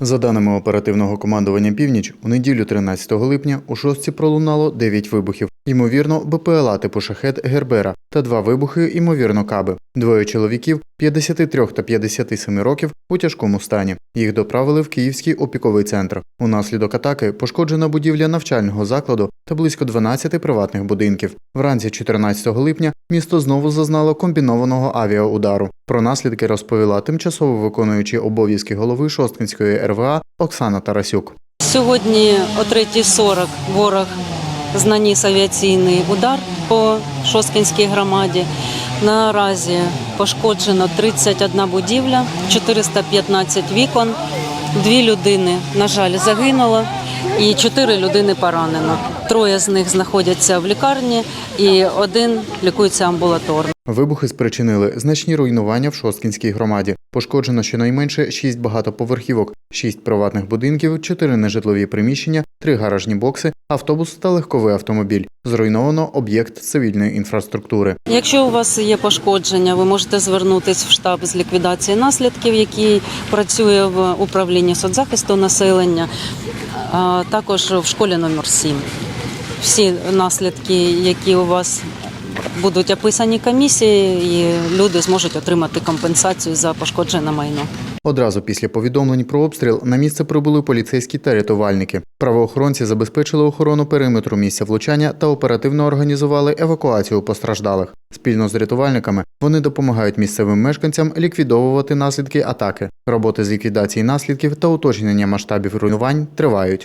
За даними оперативного командування Північ, у неділю 13 липня у шостці пролунало 9 вибухів, ймовірно, БПЛА типу шахет Гербера та два вибухи, ймовірно, каби. Двоє чоловіків 53 та 57 років у тяжкому стані. Їх доправили в Київський опіковий центр. Унаслідок атаки пошкоджена будівля навчального закладу та близько 12 приватних будинків. Вранці 14 липня місто знову зазнало комбінованого авіаудару. Про наслідки розповіла тимчасово виконуючий обов'язки голови Шосткинської РВА Оксана Тарасюк. Сьогодні о 3.40 ворог знаніс авіаційний удар по Шосткинській громаді. Наразі пошкоджено 31 будівля, 415 вікон, дві людини, на жаль, загинуло і чотири людини поранено. Троє з них знаходяться в лікарні і один лікується амбулаторно. Вибухи спричинили значні руйнування в Шосткінській громаді. Пошкоджено щонайменше 6 багатоповерхівок, 6 приватних будинків, 4 нежитлові приміщення, 3 гаражні бокси, автобус та легковий автомобіль. Зруйновано об'єкт цивільної інфраструктури. Якщо у вас є пошкодження, ви можете звернутися в штаб з ліквідації наслідків, який працює в управлінні соцзахисту населення, а також в школі номер 7. Всі наслідки, які у вас будуть описані комісії, і люди зможуть отримати компенсацію за пошкоджене майно. Одразу після повідомлень про обстріл на місце прибули поліцейські та рятувальники. Правоохоронці забезпечили охорону периметру місця влучання та оперативно організували евакуацію постраждалих. Спільно з рятувальниками вони допомагають місцевим мешканцям ліквідовувати наслідки атаки. Роботи з ліквідації наслідків та уточнення масштабів руйнувань тривають.